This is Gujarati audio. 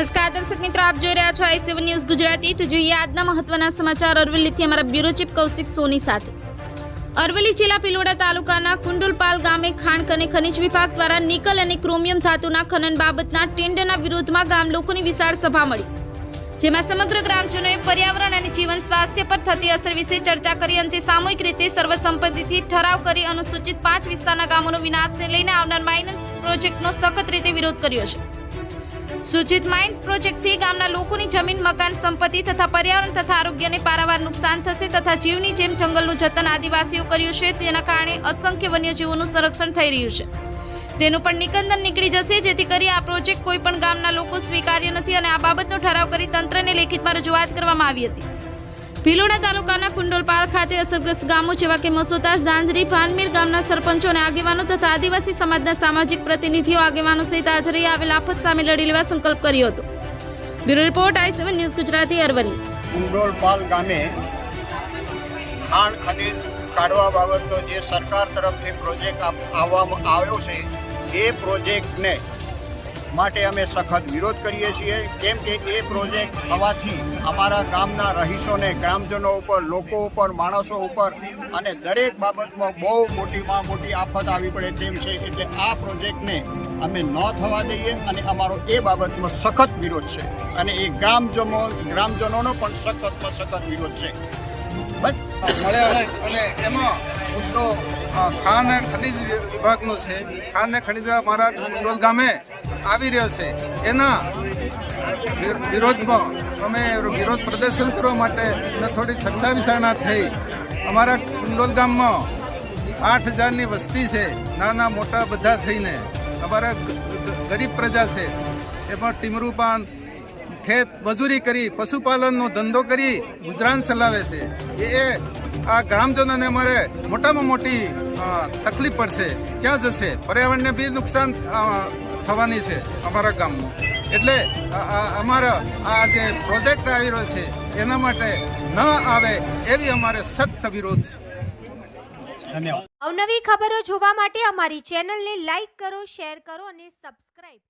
મિત્રો, આપ જોઈ રહ્યા છો આઈ ન્યૂઝ ગુજરાતી. તો જોઈએ આજના મહત્વના સમાચાર. અરવલ્લીથી અમારા બ્યુરો ચીફ કૌશિક સોની સાથે. અરવલ્લી જિલ્લા પિલોડા તાલુકાના કુંડુલપાલ ગામે ખાણ અને ખનિજ વિભાગ દ્વારા નિકલ અને ક્રોમિયમ ધાતુના ખનન બાબતના ટેન્ડરના વિરોધમાં ગામ લોકોની વિશાળ સભા મળી. જેમાં સમગ્ર ગ્રામજનોએ પર્યાવરણ અને જીવન સ્વાસ્થ્ય પર થતી અસર વિશે ચર્ચા કરી અંતે સામૂહિક રીતે સર્વસંમતિથી ઠરાવ કરી અનુસૂચિત પાંચ વિસ્તારના ગામોનો વિનાશને લઈને આવનાર માઇનસ પ્રોજેક્ટનો સખત રીતે વિરોધ કર્યો છે. સૂચિત માઇન્સ પ્રોજેક્ટથી ગામના લોકોની જમીન, મકાન, સંપત્તિ તથા પર્યાવરણ તથા આરોગ્યને પારાવાર નુકસાન થશે તથા જીવની જેમ જંગલનું જતન આદિવાસીઓ કર્યું છે, તેના કારણે અસંખ્ય વન્યજીવોનું સંરક્ષણ થઈ રહ્યું છે. તેનું પણ નિકંદન નીકળી જશે, જેથી કરી આ પ્રોજેક્ટ કોઈ પણ ગામના લોકો સ્વીકાર્ય નથી અને આ બાબતનો ઠરાવ કરી તંત્રને લેખિતમાં રજૂઆત કરવામાં આવી હતી. ભિલોડા તાલુકાના કુંડોલપાલ ખાતે અસરગ્રસ્ત ગામો જેવા કે મસોતા, ઝાંઝરી ભાનમીર ગામના સરપંચો અને આગેવાનો તથા આદિવાસી સમાજના સામાજિક પ્રતિનિધિઓ આગેવાનો સહિત હાજર રહી આવેલ આફત સામે લડી લેવા સંકલ્પ કર્યો હતો. Bureau report I seven news Gujarati Aravalli Kundolpal ગામે ખાણ ખનીજ કાઢવા બાબતનો જે સરકાર તરફથી પ્રોજેક્ટ આવવામાં આવ્યો છે, એ પ્રોજેક્ટને માટે અમે સખત વિરોધ કરીએ છીએ. કેમ કે એ પ્રોજેક્ટ થવાથી અમારા ગામના રહીશોને, ગ્રામજનો ઉપર, લોકો ઉપર, માણસો ઉપર અને દરેક બાબતમાં બહુ મોટીમાં મોટી આફત આવી પડે તેમ છે. એટલે આ પ્રોજેક્ટને અમે ન થવા દઈએ અને અમારો એ બાબતમાં સખત વિરોધ છે. અને એ ગ્રામજનો ગ્રામજનોનો પણ સખતમાં સખત વિરોધ છે. મળ્યા અને એમાં મુદ્દો ખાન અને ખનિજ વિભાગનો છે. ખાન ખનિજ મારા કુંડોલ ગામે આવી રહ્યો છે. એના વિરોધમાં અમે વિરોધ પ્રદર્શન કરવા માટે થોડી ચર્ચા વિચારણા થઈ. અમારા કુંડોલ ગામમાં આઠ હજારની વસ્તી છે. નાના મોટા બધા થઈને. અમારા ગરીબ પ્રજા છે. એમાં ટીમરૂ પાન ખેત મજૂરી કરી પશુપાલનનો ધંધો કરી ગુજરાન ચલાવે છે. એ આ ગ્રામજનોને અમારે મોટામાં મોટી તકલીફ પડશે. ક્યાં જશે? પર્યાવરણને બી નુકસાન થવાની છે અમારા ગામમાં. એટલે અમારા આ જે પ્રોજેક્ટ આવી રહ્યો છે એના માટે ન આવે એવી અમારે સખ્ત વિરોધ છે. અવનવી ખબરો જોવા માટે અમારી ચેનલને લાઈક કરો શેર કરો અને સબસ્ક્રાઇબ